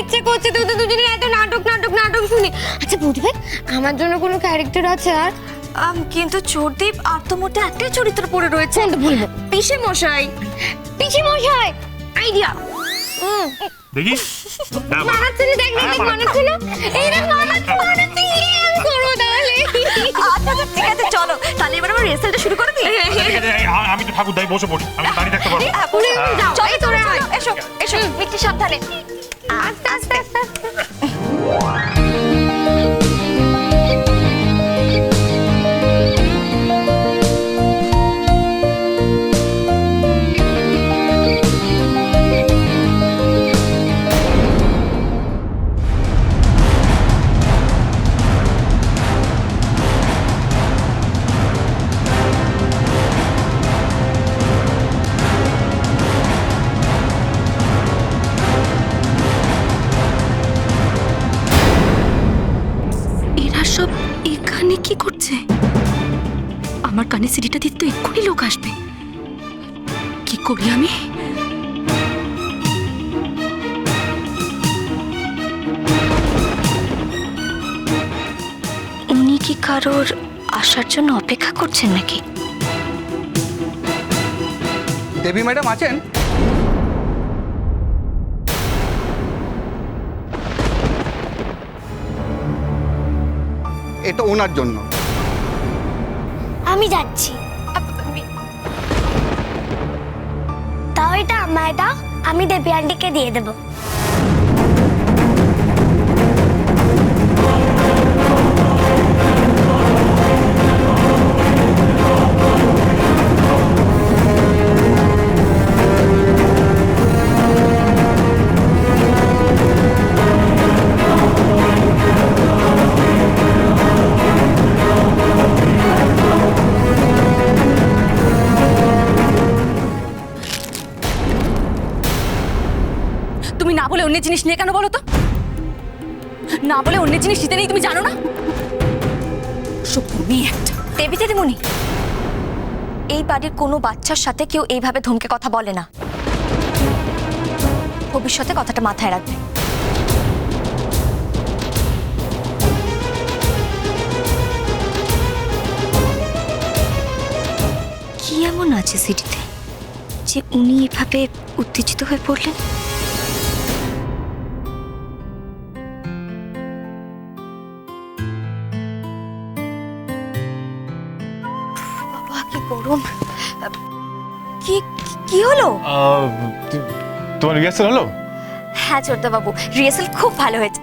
ইচ্ছে করছে তোদের দুজনের এত নাটক নাটক নাটক শুনি। আচ্ছা বুঝবে আমার জন্য কোনো ক্যারেক্টার আছে আর? কিন্তু চোরদীপ আর তো মধ্যে একটাই চরিত্র পড়ে রয়েছে। বলব পিসে মশাই। পিসি মশাই আইডিয়া দেখি। হ্যাঁ, না। দেখ দেখ দেখ মানাচ্ছে না এই তাহলে। আচ্ছা আচ্ছা, ঠিক আছে চলো। তাহলে এবার আমার শুরু ঠিক আছে, এই, আমি তো ঠাকুর দাই বসে পড়ি। আমি তো দাঁড়িয়ে থাকতে পারব। হ্যাঁ, হ্যাঁ। যাও। চলো, তোরা চলো, এসো এসো। মিষ্টি সাবধানে। 啊哒哒哒。哒 কি করছে? আমার কানে সিডিটা দিতে তো এক্ষুনি লোক আসবে। কি করি আমি? উনি কি কারোর আসার জন্য অপেক্ষা করছেন নাকি? দেবী ম্যাডাম আছেন? এটা ওনার জন্য। আমি যাচ্ছি। তাও এটা আমায় দাও আমি দেবী আন্টিকে দিয়ে দেবো। তুমি না বলে অন্য জিনিস নিয়ে কেন বলো তো? না বলে অন্য জিনিস নিতে নেই তুমি জানো না? দিদিমণি এই বাড়ির কোনো বাচ্চার সাথে কেউ এইভাবে ধমকে কথা বলে না। ভবিষ্যতে কথাটা মাথায় রাখবে। কি এমন আছে সিটিতে যে উনি এভাবে উত্তেজিত হয়ে পড়লেন? গরম কি কি হলো? তোমার রিহার্সাল হলো? হ্যাঁ ছোটদা বাবু রিহার্সাল খুব ভালো হয়েছে।